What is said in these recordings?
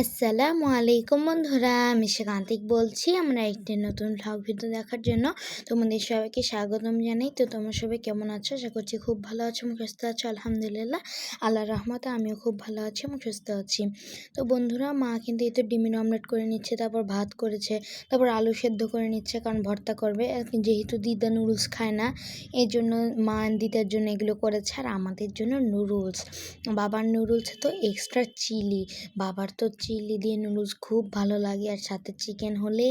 আসসালামু আলাইকুম বন্ধুরা, আমি সেকান্তিক বলছি। আমরা একটি নতুন ভ্লগ ভিডিও দেখার জন্য তোমাদের সবাইকে স্বাগতম জানাই। তো তোমরা সবাই কেমন আছো? আশা করছি খুব ভালো আছো এবং সুস্থ আছো। আলহামদুলিল্লাহ আল্লাহ রহমতে আমিও খুব ভালো আছি এবং সুস্থ আছি। তো বন্ধুরা, মা কিন্তু এই তো ডিমের অমলেট করে নিচ্ছে, তারপর ভাত করেছে, তারপর আলু সেদ্ধ করে নিচ্ছে, কারণ ভর্তা করবে। যেহেতু দিদা নুডলস খায় না, এই জন্য মা দিদার জন্য এগুলো করেছে আর আমাদের জন্য নুডলস বাবার নুডলস তো এক্সট্রা চিলি বাবার তো চিলি দিয়ে নুডলস খুব ভালো লাগে আর সাথে চিকেন হলে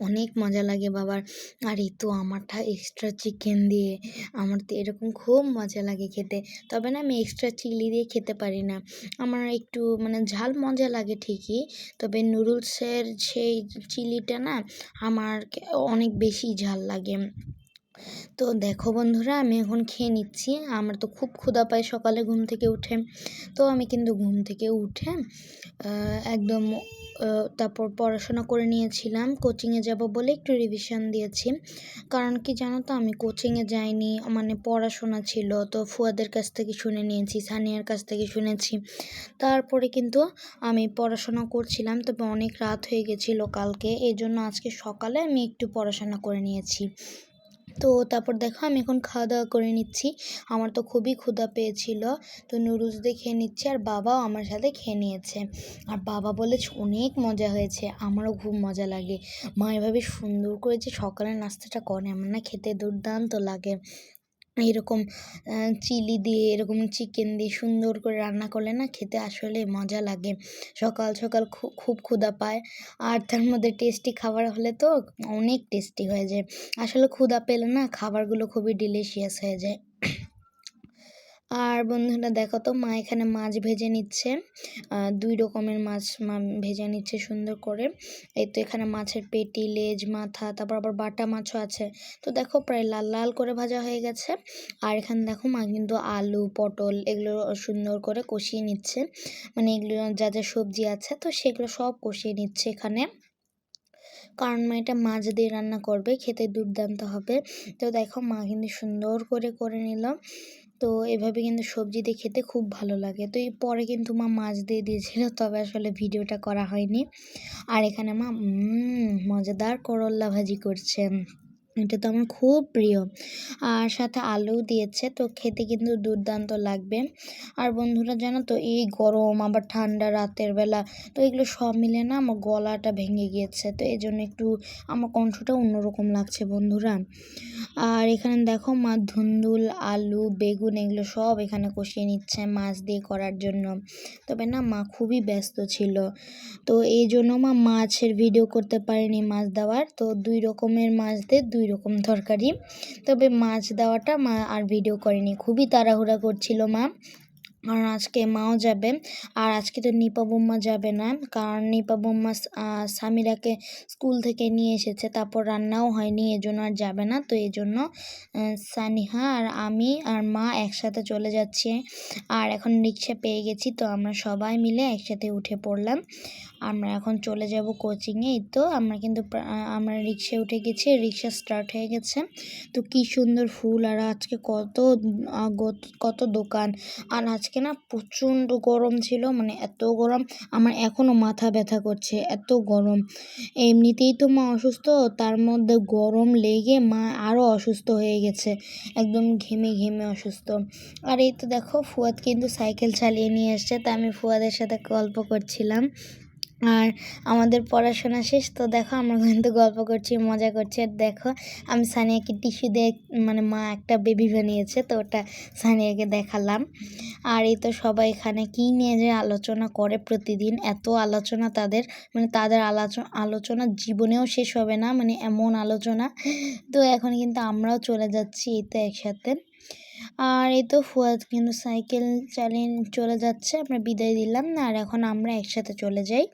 অনেক মজা লাগে বাবার। আর এই তো আমারটা এক্সট্রা চিকেন দিয়ে। আমার তো এরকম খুব মজা লাগে খেতে। তবে না আমি এক্সট্রা চিলি দিয়ে খেতে পারি না। আমার একটু মানে ঝাল মজা লাগে ঠিকই। তবে নুডলসের সেই চিলিটা না আমার অনেক বেশি ঝাল লাগে। তো দেখো বন্ধুরা, আমি এখন খেয়ে নিচ্ছি। আমার তো খুব ক্ষুধা পায় সকালে ঘুম থেকে উঠে। তো আমি কিন্তু ঘুম থেকে উঠে একদম তারপর পড়াশোনা করে নিয়েছিলাম। কোচিংয়ে যাব বলে একটু রিভিশন দিয়েছি। কারণ কি জানো তো, আমি কোচিংয়ে যাইনি মানে পড়াশোনা ছিল। তো ফুয়াদের কাছ থেকে শুনে নিয়েছি, সানিয়ার কাছ থেকে শুনেছি। তারপরে কিন্তু আমি পড়াশোনা করছিলাম। তবে অনেক রাত হয়ে গেছিল কালকে। এই জন্য আজকে সকালে আমি একটু পড়াশোনা করে নিয়েছি। তো তারপর দেখো আমি এখন খাওয়া দাওয়া করে নিচ্ছি। আমার তো খুবই ক্ষুধা পেয়েছিল। তো নুডলস দিয়ে খেয়ে নিচ্ছি আর বাবাও আমার সাথে খেয়ে নিয়েছে। আর বাবা বলেছে অনেক মজা হয়েছে। আমারও খুব মজা লাগে। মা এভাবে সুন্দর করে যে সকালের নাস্তাটা করে, আমার না খেতে দুর্দান্ত লাগে। এরকম চিলি দিয়ে এরকম চিকেন দিয়ে সুন্দর করে রান্না করলে না খেতে আসলে মজা লাগে। সকাল সকাল খুব ক্ষুধা পায়। আর তার মধ্যে টেস্টি খাবার হলে তো অনেক টেস্টি হয়ে যায়। আসলে ক্ষুধা পেলে না খাবারগুলো খুবই ডিলিশিয়াস হয়ে যায়। আর বন্ধুরা দেখো তো, মা এখানে মাছ ভেজে নিচ্ছে। দুই রকমের মাছ মা ভেজে নিচ্ছে সুন্দর করে। এই তো এখানে মাছের পেটি, লেজ, মাথা, তারপর আবার বাটা মাছও আছে। তো দেখো, প্রায় লাল লাল করে ভাজা হয়ে গেছে। আর এখানে দেখো, মা কিন্তু আলু, পটল এগুলো সুন্দর করে কষিয়ে নিচ্ছে। মানে এগুলো যা যা সবজি আছে, তো সেগুলো সব কষিয়ে নিচ্ছে এখানে। কারণ মা এটা মাছ দিয়ে রান্না করবে, খেতে দুর্দান্ত হবে। তো দেখো, মা কিন্তু সুন্দর করে করে নিল। তো এভাবে কিন্তু সবজি দিয়ে খেতে খুব ভালো লাগে। তো এই পরে কিন্তু মা মাছ দিয়ে দিয়েছিল, তবে আসলে ভিডিওটা করা হয়নি। আর এখানে মা মজাদার করল্লা ভাজি করছে। এটা তো আমার খুব প্রিয়। আর সাথে আলু দিয়েছে, তো খেতে কিন্তু দুর্দান্ত লাগবে। আর বন্ধুরা, জানো তো, এই গরম, আবার ঠান্ডা রাতের বেলা, তো এগুলো সব মিলে না আমার গলাটা ভেঙে গিয়েছে। তো এই জন্য একটু আমার কণ্ঠটা অন্যরকম লাগছে বন্ধুরা। আর এখানে দেখো মা ধুন্দুল, আলু, বেগুন, এগুলো সব এখানে কষিয়ে নিচ্ছে মাছ দিয়ে করার জন্য। তবে না মা খুবই ব্যস্ত ছিল। তো এই জন্য মা মাছের ভিডিও করতে পারেনি মাছ দেওয়ার। তো দুই রকমের মাছ দিয়ে দুই রকম তরকারি। তবে মাছ দেওয়াটা মা আর ভিডিও করেনি। খুবই তাড়াহুড়া করছিল মা। কারণ আজকে মাও যাবে। আর আজকে তো নিপা বোম্মা যাবে না। কারণ নিপা বোম্মা সামিরাকে স্কুল থেকে নিয়ে এসেছে। তারপর রান্নাও হয়নি, এজন্য আর যাবে না। তো এই জন্য সানিহা আর আমি আর মা একসাথে চলে যাচ্ছি। আর এখন রিক্সা পেয়ে গেছি। তো আমরা সবাই মিলে একসাথে উঠে পড়লাম। আমরা এখন চলে যাব কোচিংয়ে এই তো আমরা কিন্তু আমরা রিক্সায় উঠে গেছি, রিক্সা স্টার্ট হয়ে গেছে। তো কি সুন্দর ফুল, আর আজকে কত কত দোকান। আর আজকে না প্রচণ্ড গরম ছিল মানে এত গরম, আমার এখনও মাথা ব্যথা করছে, এত গরম। এমনিতেই তো মা অসুস্থ, তার মধ্যে গরম লেগে মা আরও অসুস্থ হয়ে গেছে, একদম ঘেমে ঘেমে অসুস্থ। আর এই তো দেখো, ফুয়াদ কিন্তু সাইকেল চালিয়ে নিয়ে এসছে, তা আমি ফুয়াদের সাথে গল্প করছিলাম। আর আমাদের পড়াশোনা শেষ, তো দেখো আমরা কিন্তু গল্প করছি, মজা করছি। আর দেখো, আমি সানিয়াকে টিস্যু দিয়ে মানে মা একটা বেবি বানিয়েছে, তো ওটা সানিয়াকে দেখালাম। আর এই তো সবাই এখানে কী নিয়ে যে আলোচনা করে প্রতিদিন, এত আলোচনা তাদের মানে তাদের আলোচনা আলোচনা জীবনেও শেষ হবে না মানে এমন আলোচনা। তো এখন কিন্তু আমরাও চলে যাচ্ছি এই তো একসাথে। আর এই তো ফুয়াদ কিন্তু সাইকেল চালিয়ে চলে যাচ্ছে, আমরা বিদায় দিলাম। না আর এখন আমরা একসাথে চলে যাই।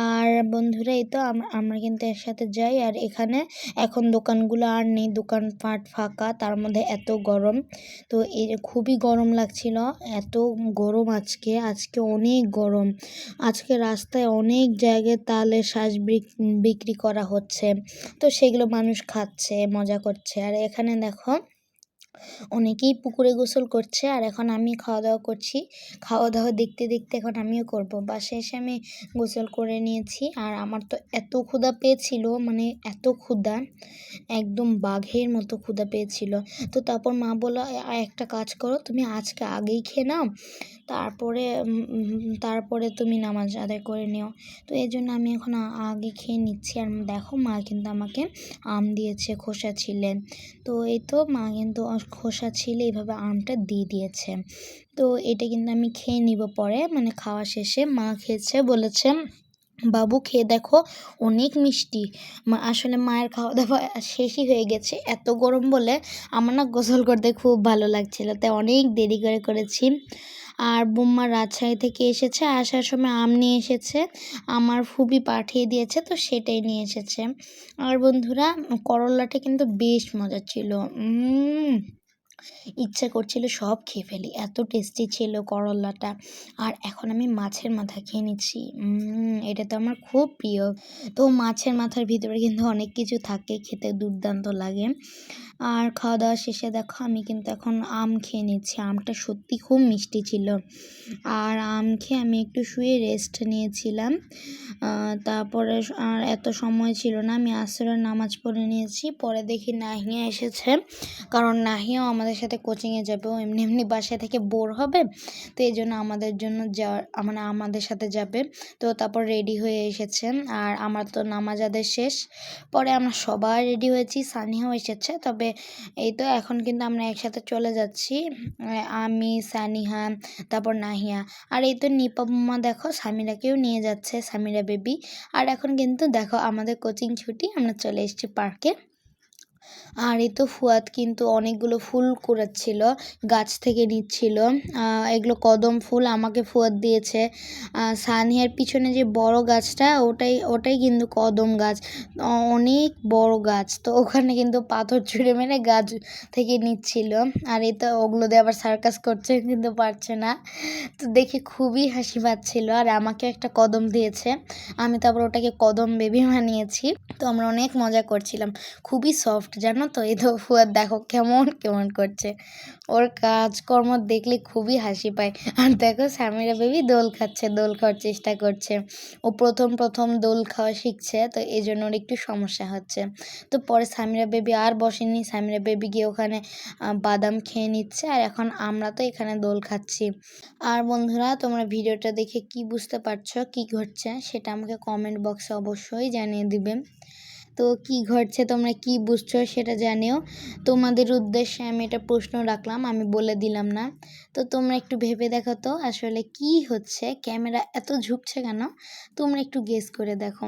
আর বন্ধুরা, এই তো আমরা কিন্তু একসাথে যাই। আর এখানে এখন দোকানগুলো আর নেই, দোকান পাট ফাঁকা, তার মধ্যে এত গরম। তো এই খুবই গরম লাগছিল, এত গরম আজকে আজকে অনেক গরম। আজকে রাস্তায় অনেক জায়গায় তালে শ্বাস বিক্রি করা হচ্ছে। তো সেগুলো মানুষ খাচ্ছে, মজা করছে। আর এখানে দেখো অনেকেই পুকুরে গোসল করছে আর এখন আমি খাওয়া দাওয়া করছি। খাওয়া দাওয়া দেখতে দেখতে এখন আমিও করব। বাসায় এসে আমি গোসল করে নিয়েছি আর আমার তো এত ক্ষুধা পেয়েছিল মানে এত ক্ষুধা, একদম বাঘের মতো ক্ষুধা পেয়েছিল। তো তারপর মা বলো একটা কাজ করো, তুমি আজকে আগেই খেয়ে নাও, তারপরে তারপরে তুমি নামাজ আদায় করে নিও। তো এই জন্য আমি এখন আগে খেয়ে নিচ্ছি আর দেখো মা কিন্তু আমাকে আম দিয়েছে, খোসা ছিলেন। তো এই তো মা কিন্তু খোসা ছিল এইভাবে আমটা দিয়ে দিয়েছে। তো এটা কিন্তু আমি খেয়ে নিব পরে মানে খাওয়া শেষে। মা খেয়েছে, বলেছে, বাবু, খেয়ে দেখো, অনেক মিষ্টি। মা আসলে মায়ের খাওয়া দাওয়া শেষই হয়ে গেছে। এত গরম বলে আমার না গোসল করতে খুব ভালো লাগছিল, তাই অনেক দেরি করে করেছি। আর বোম্মা রাজশাহী থেকে এসেছে। আসার সময় আম নিয়ে এসেছে। আমার ফুবি পাঠিয়ে দিয়েছে, তো সেটাই নিয়ে এসেছে। আর বন্ধুরা, করলাটা কিন্তু বেশ মজা ছিল। ইচ্ছা করছিল সব খেয়ে ফেলি। এত টেস্টি ছিল করলাটা। আর এখন আমি মাছের মাথা খেয়ে নিচ্ছি। এটা তো আমার খুব প্রিয়। তো মাছের মাথার ভিতরে কিন্তু অনেক কিছু থাকে, খেতে দুর্দান্ত লাগে। আর খাওয়া দাওয়া শেষে দেখো আমি কিন্তু এখন আম খেয়ে নিচ্ছি। আমটা সত্যি খুব মিষ্টি ছিল। আর আম খেয়ে আমি একটু শুয়ে রেস্ট নিয়েছিলাম। তারপরে আর এত সময় ছিল না, আমি আসরের নামাজ পড়ে নিয়েছি। পরে দেখি নাহিয়া এসেছে। কারণ নাহিয়াও আমাদের সাথে কোচিংয়ে যাবে ও এমনি এমনি বাসা থেকে বোর হবে। তো এই জন্য আমাদের জন্য যাওয়ার মানে আমাদের সাথে যাবে। তো তারপর রেডি হয়ে এসেছেন। আর আমার তো নামাজ আদের শেষ। পরে আমরা সবাই রেডি হয়েছি। সানিয়াও এসেছে। তবে এই তো এখন কিন্তু আমরা একসাথে চলে যাচ্ছি। আমি, সানিহা, তারপর নাহিয়া। আর এই তো নিপা দেখো, সামিরাকেও নিয়ে যাচ্ছে, সামিরা বেবি। আর এখন কিন্তু দেখো আমাদের কোচিং ছুটি, আমরা চলে এসেছি পার্কে আর এ তো ফুয়াদ কিন্তু অনেকগুলো ফুল কুড়াচ্ছিল গাছ থেকে নিচ্ছিল। এগুলো কদম ফুল আমাকে ফুয়াদ দিয়েছে। আহ, সানিয়ার পিছনে যে বড় গাছটা ওটাই ওটাই কিন্তু কদম গাছ। অনেক বড় গাছ তো ওখানে কিন্তু পাথর ছুঁড়ে মেরে গাছ থেকে নিচ্ছিল। আর এ তো ওগুলো দিয়ে আবার সার্কাস করছে কিন্তু পারছে না। তো দেখে খুবই হাসি পাচ্ছিল আর আমাকে একটা কদম দিয়েছে। আমি তারপর ওটাকে কদম বেবি বানিয়েছি। তো আমরা অনেক মজা করছিলাম। খুবই সফট জানো তো? এই তো ফুয়াদ দেখো কেমন কেমন করছে। ওর কাজকর্ম দেখলে খুবই হাসি পায়। আর দেখো স্যামিরা বেবি দোল খাচ্ছে, দোল খাওয়ার চেষ্টা করছে। ও প্রথম প্রথম দোল খাওয়া শিখছে, তো এই জন্য ওর একটু সমস্যা হচ্ছে। তো পরে সামিরা বেবি আর বসেনি সামিরা বেবি গিয়ে ওখানে বাদাম খেয়ে নিচ্ছে। আর এখন আমরা তো এখানে দোল খাচ্ছি। আর বন্ধুরা, তোমরা ভিডিওটা দেখে কি বুঝতে পারছ, কি ঘটছে, সেটা আমাকে কমেন্ট বক্সে অবশ্যই জানিয়ে দিবে। তো কি ঘটছে, তোমরা কি বুঝছ সেটা জানিও। তোমাদের উদ্দেশ্যে আমি এটা প্রশ্ন রাখলাম, আমি বলে দিলাম না। তো তোমরা একটু ভেবে দেখো তো, আসলে কি হচ্ছে, ক্যামেরা এত ঝুঁকছে কেন? তোমরা একটু গেস করে দেখো।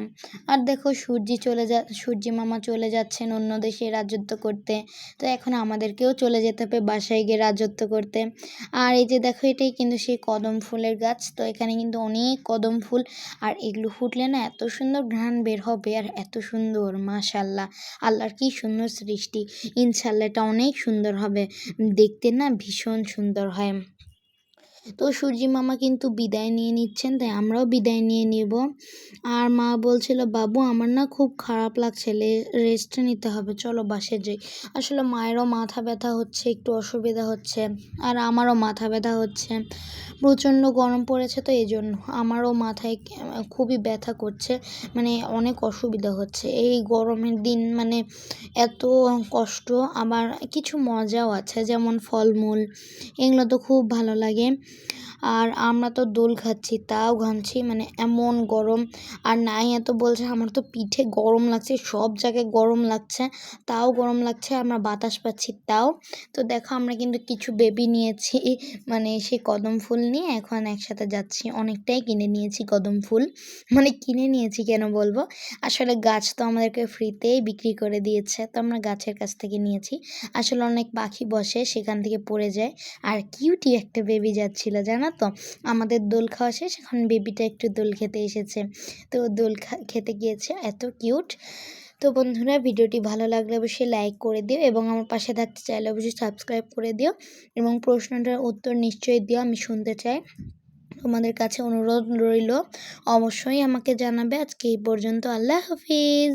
আর দেখো, সূর্যি চলে যা, সূর্যি মামা চলে যাচ্ছেন অন্য দেশে রাজত্ব করতে। তো এখন আমাদেরকেও চলে যেতে হবে বাসায় গিয়ে রাজত্ব করতে। আর এই যে দেখো, এটাই কিন্তু সেই কদম ফুলের গাছ। তো এখানে কিন্তু অনেক কদম ফুল। আর এগুলো ফুটলে না এত সুন্দর ঘ্রাণ বের হবে, আর এত সুন্দর। মাশাল্লাহ আল্লাহর কি সুন্দর সৃষ্টি। ইনশাল্লাহ এটা অনেক সুন্দর হবে। দেখতে না ভীষণ সুন্দর হয়। তো সূর্যি মামা কিন্তু বিদায় নিয়ে নিচ্ছেন, তাই আমরাও বিদায় নিয়ে নেব। আর মা বলছিল, বাবু, আমার না খুব খারাপ লাগছে রেস্ট নিতে হবে, চলো বাসে যাই। আসলে মায়েরও মাথা ব্যথা হচ্ছে, একটু অসুবিধা হচ্ছে, আর আমারও মাথা ব্যথা হচ্ছে। প্রচণ্ড গরম পড়েছে তো এই জন্য আমারও মাথায় খুবই ব্যথা করছে মানে অনেক অসুবিধা হচ্ছে। এই গরমের দিন মানে এত কষ্ট, আবার কিছু মজাও আছে, যেমন ফলমূল, এগুলো তো খুব ভালো লাগে। আর আমরা তো দোল খাচ্ছি, তাও ঘামছি মানে এমন গরম। আর নাই এত বলছে, আমার তো পিঠে গরম লাগছে, সব জায়গায় গরম লাগছে, তাও গরম লাগছে, আমরা বাতাস পাচ্ছি, তাও। তো দেখো, আমরা কিন্তু কিছু বেবি নিয়েছি মানে সেই কদম ফুল নিয়ে, এখন একসাথে যাচ্ছি। অনেকটাই কিনে নিয়েছি কদম ফুল। মানে কিনে নিয়েছি, কেন বলব? আসলে গাছ তো আমাদেরকে ফ্রিতেই বিক্রি করে দিয়েছে, তো আমরা গাছের কাছ থেকে নিয়েছি। আসলে অনেক পাখি বসে সেখান থেকে পড়ে যায়। আর কিউটি একটা বেবি যাচ্ছিল, জানো? তো? আমাদের দোল খাওয়া শেষ, এখন বেবিটা একটু দোল খেতে এসেছে। তো দোল খেতে গিয়েছে, এত কিউট। তো বন্ধুরা, ভিডিওটি ভালো লাগলে অবশ্যই লাইক করে দিও এবং আমার পাশে থাকতে চাইলে অবশ্যই সাবস্ক্রাইব করে দিও এবং প্রশ্নটার উত্তর নিশ্চয়ই দিও, আমি শুনতে চাই। তোমাদের কাছে অনুরোধ রইল, অবশ্যই আমাকে জানাবে। আজকে এই পর্যন্ত, আল্লাহ হাফিজ।